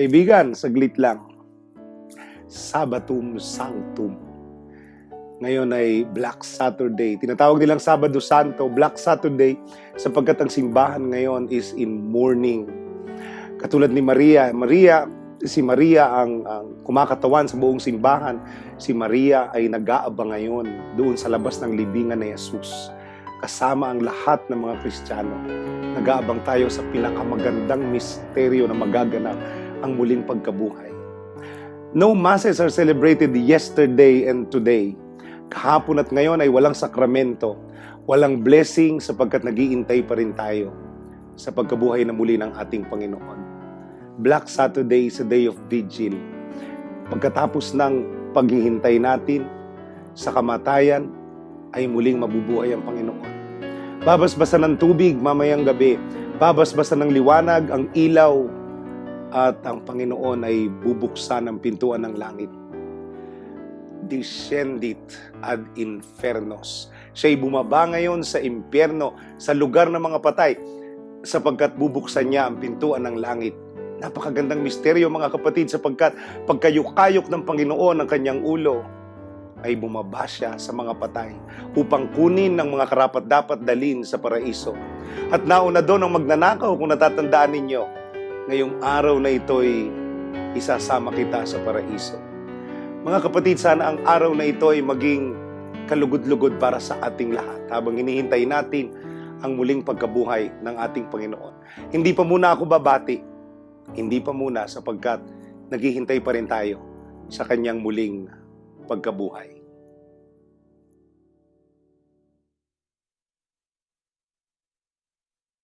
Kaibigan, saglit lang. Sabatum Sanctum. Ngayon ay Black Saturday. Tinatawag nilang Sabado Santo, Black Saturday, sapagkat ang simbahan ngayon is in mourning. Katulad ni Maria. Maria, si Maria ang, ang kumakatawan sa buong simbahan. Si Maria ay nag-aabang ngayon doon sa labas ng libingan ni Jesus. Kasama ang lahat ng mga Kristiyano. Nag-aabang tayo sa pinakamagandang misteryo na magaganap ang muling pagkabuhay. No masses are celebrated yesterday and today. Kahapon at ngayon ay walang sakramento, walang blessing sapagkat nagiintay pa rin tayo sa pagkabuhay na muli ng ating Panginoon. Black Saturday is a day of vigil. Pagkatapos ng paghihintay natin sa kamatayan, ay muling mabubuhay ang Panginoon. Babasbasan ng tubig mamayang gabi, babasbasan ng liwanag ang ilaw at ang Panginoon ay bubuksan ang pintuan ng langit. Descendit ad infernos. Siya'y bumaba ngayon sa impyerno, sa lugar ng mga patay, sapagkat bubuksan niya ang pintuan ng langit. Napakagandang misteryo mga kapatid sapagkat pagkayuk-kayok ng Panginoon ang kanyang ulo, ay bumaba siya sa mga patay upang kunin ng mga karapat dapat dalin sa paraiso. At nauna doon ang magnanakaw kung natatandaan ninyo, ngayong araw na ito'y isasama kita sa paraiso. Mga kapatid, sana ang araw na ito ay maging kalugod-lugod para sa ating lahat habang hinihintay natin ang muling pagkabuhay ng ating Panginoon. Hindi pa muna ako babati, hindi pa muna sapagkat naghihintay pa rin tayo sa kanyang muling pagkabuhay.